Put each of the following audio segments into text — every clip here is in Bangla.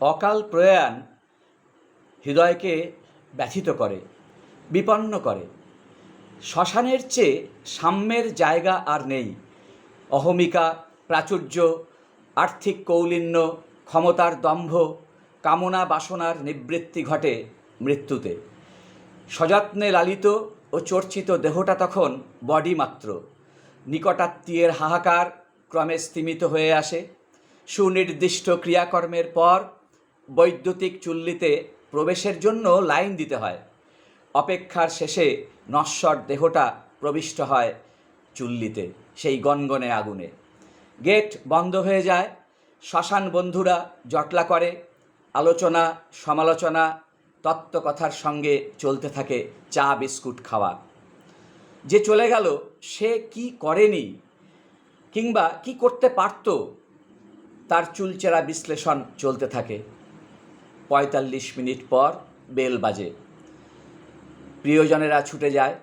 অকাল প্রয়াণ হৃদয়কে ব্যথিত করে, বিপন্ন করে। শ্মশানের চেয়ে সাম্যের জায়গা আর নেই। অহমিকা, প্রাচুর্য, আর্থিক কৌলিন্য, ক্ষমতার দম্ভ, কামনা বাসনার নিবৃত্তি ঘটে মৃত্যুতে। সযত্নে লালিত ও চর্চিত দেহটা তখন বডি মাত্র। নিকটাত্মীয়ের হাহাকার ক্রমে স্তিমিত হয়ে আসে। সুনির্দিষ্ট ক্রিয়াকর্মের পর বৈদ্যুতিক চুল্লিতে প্রবেশের জন্য লাইন দিতে হয়। অপেক্ষার শেষে নশ্বর দেহটা প্রবিষ্ট হয় চুল্লিতে, সেই গনগনে আগুনে। গেট বন্ধ হয়ে যায়, শ্মশান বন্ধুরা জটলা করে, আলোচনা, সমালোচনা, তত্ত্বকথার সঙ্গে চলতে থাকে চা, বিস্কুট খাওয়া। যে চলে গেল, সে কি করেনি? কিংবা কি করতে পারত? তার চুলচেরা বিশ্লেষণ চলতে থাকে। পঁয়তাল্লিশ মিনিট পর বেল বাজে। প্রিয়জনেরা ছুটে যায়।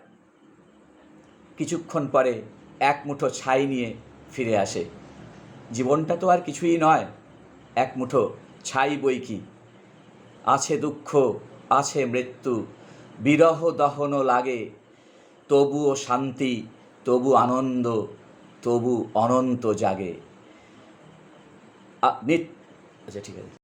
কিছুক্ষণ পরে এক মুঠো ছাই নিয়ে ফিরে আসে। জীবনটা তো আর কিছুই নয়। এক মুঠো ছাই বই কি? আছে দুঃখ, আছে মৃত্যু, বিরহ দহনও লাগে। তবুও শান্তি, তবু আনন্দ, তবু অনন্ত জাগে। আচ্ছা ঠিক আছে।